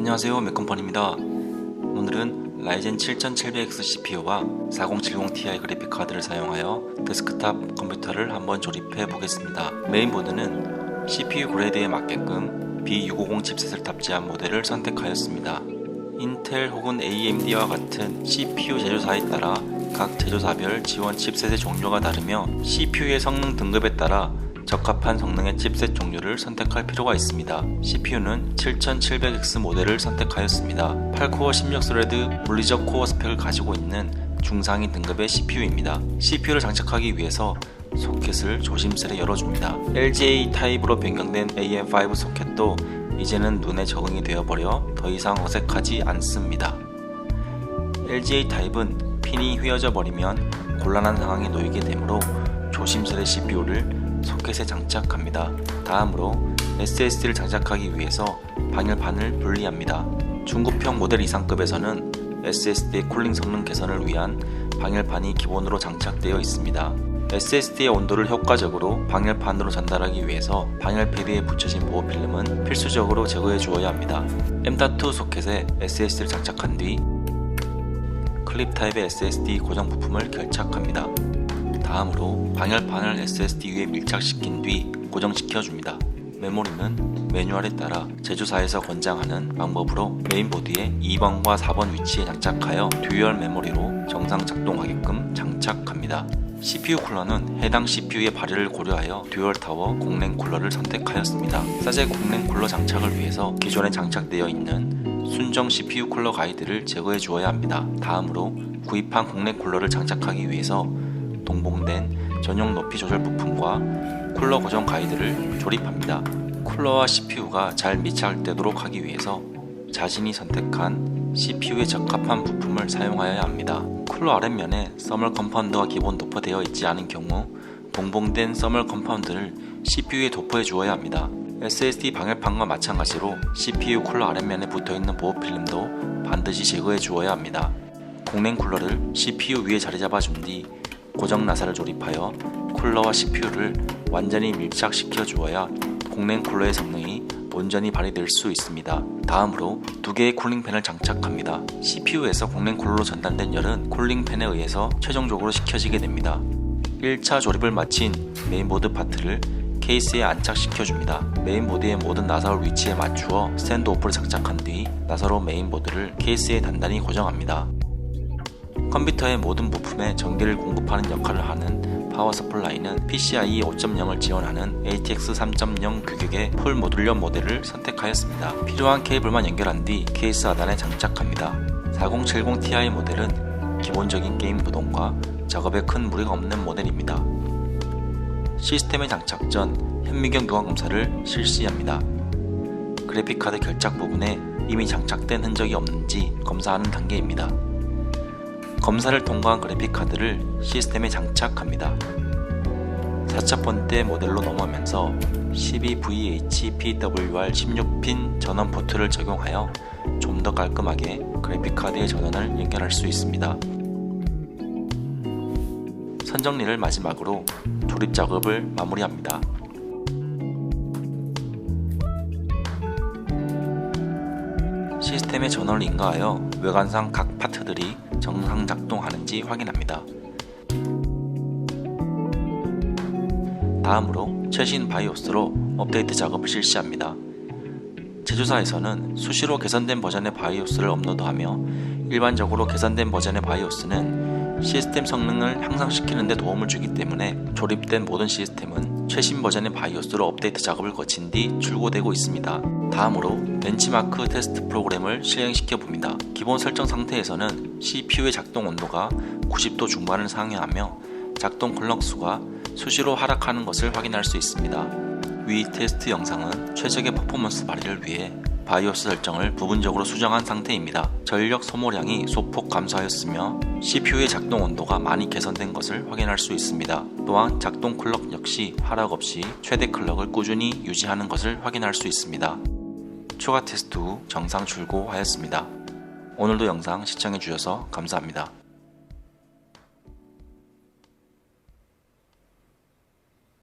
안녕하세요 맥컴퍼니입니다. 오늘은 라이젠 7700X CPU와 4070ti 그래픽 카드를 사용하여 데스크탑 컴퓨터를 한번 조립해 보겠습니다. 메인보드는 CPU 그레이드에 맞게끔 B650 칩셋을 탑재한 모델을 선택하였습니다. 인텔 혹은 AMD와 같은 CPU 제조사에 따라 각 제조사별 지원 칩셋의 종류가 다르며 CPU의 성능 등급에 따라 적합한 성능의 칩셋 종류를 선택할 필요가 있습니다. CPU는 7700X 모델을 선택하였습니다. 8코어 16스레드 물리적 코어 스펙을 가지고 있는 중상위 등급의 CPU입니다. CPU를 장착하기 위해서 소켓을 조심스레 열어줍니다. LGA 타입으로 변경된 AM5 소켓도 이제는 눈에 적응이 되어버려 더 이상 어색하지 않습니다. LGA 타입은 핀이 휘어져 버리면 곤란한 상황에 놓이게 되므로 조심스레 CPU를 소켓에 장착합니다. 다음으로 SSD를 장착하기 위해서 방열판을 분리합니다. 중급형 모델 이상급에서는 SSD의 쿨링 성능 개선을 위한 방열판이 기본으로 장착되어 있습니다. SSD의 온도를 효과적으로 방열판으로 전달하기 위해서 방열 패드에 붙여진 보호 필름은 필수적으로 제거해 주어야 합니다. M.2 소켓에 SSD를 장착한 뒤 클립 타입의 SSD 고정 부품을 결착합니다. 다음으로 방열판을 SSD 위에 밀착시킨 뒤 고정시켜 줍니다. 메모리는 매뉴얼에 따라 제조사에서 권장하는 방법으로 메인보드에 2번과 4번 위치에 장착하여 듀얼 메모리로 정상 작동하게끔 장착합니다. CPU 쿨러는 해당 CPU의 발열을 고려하여 듀얼 타워 공랭 쿨러를 선택하였습니다. 사제 공랭 쿨러 장착을 위해서 기존에 장착되어 있는 순정 CPU 쿨러 가이드를 제거해 주어야 합니다. 다음으로 구입한 공랭 쿨러를 장착하기 위해서 동봉된 전용 높이 조절 부품과 쿨러 고정 가이드를 조립합니다. 쿨러와 CPU가 잘 밀착되도록 하기 위해서 자신이 선택한 CPU에 적합한 부품을 사용하여야 합니다. 쿨러 아랫면에 서멀 컴파운드가 기본 도포되어 있지 않은 경우 동봉된 서멀 컴파운드를 CPU에 도포해 주어야 합니다. SSD 방열판과 마찬가지로 CPU 쿨러 아랫면에 붙어있는 보호 필름도 반드시 제거해 주어야 합니다. 공랭 쿨러를 CPU 위에 자리 잡아준 뒤 고정 나사를 조립하여 쿨러와 CPU를 완전히 밀착시켜 주어야 공랭 쿨러의 성능이 온전히 발휘될 수 있습니다. 다음으로 두 개의 쿨링팬을 장착합니다. CPU에서 공랭 쿨러로 전달된 열은 쿨링팬에 의해서 최종적으로 식혀지게 됩니다. 1차 조립을 마친 메인보드 파트를 케이스에 안착시켜 줍니다. 메인보드의 모든 나사올 위치에 맞추어 스탠드오프를 장착한 뒤 나사로 메인보드를 케이스에 단단히 고정합니다. 컴퓨터의 모든 부품에 전기를 공급하는 역할을 하는 파워 서플라이는 PCIe 5.0을 지원하는 ATX 3.0 규격의 풀 모듈러 모델을 선택하였습니다. 필요한 케이블만 연결한 뒤 케이스 하단에 장착합니다. 4070ti 모델은 기본적인 게임 구동과 작업에 큰 무리가 없는 모델입니다. 시스템의 장착 전 현미경 경화 검사를 실시합니다. 그래픽카드 결착 부분에 이미 장착된 흔적이 없는지 검사하는 단계입니다. 검사를 통과한 그래픽 카드를 시스템에 장착합니다. 4차 번대 모델로 넘어오면서 12VHPWR 16핀 전원 포트를 적용하여 좀 더 깔끔하게 그래픽 카드의 전원을 연결할 수 있습니다. 선정리를 마지막으로 조립 작업을 마무리합니다. 시스템의 전원을 인가하여 외관상 각 파트들이 정상 작동하는지 확인합니다. 다음으로 최신 바이오스로 업데이트 작업을 실시합니다. 제조사에서는 수시로 개선된 버전의 바이오스를 업로드하며 일반적으로 개선된 버전의 바이오스는 시스템 성능을 향상시키는 데 도움을 주기 때문에 조립된 모든 시스템은 최신 버전의 바이오스로 업데이트 작업을 거친 뒤 출고되고 있습니다. 다음으로 벤치마크 테스트 프로그램을 실행시켜 봅니다. 기본 설정 상태에서는 CPU의 작동 온도가 90도 중반을 상회하며 작동 클럭 수가 수시로 하락하는 것을 확인할 수 있습니다. 위 테스트 영상은 최적의 퍼포먼스 발휘를 위해 바이오스 설정을 부분적으로 수정한 상태입니다. 전력 소모량이 소폭 감소하였으며 CPU의 작동 온도가 많이 개선된 것을 확인할 수 있습니다. 또한 작동 클럭 역시 하락 없이 최대 클럭을 꾸준히 유지하는 것을 확인할 수 있습니다. 추가 테스트 후 정상 출고하였습니다. 오늘도 영상 시청해주셔서 감사합니다.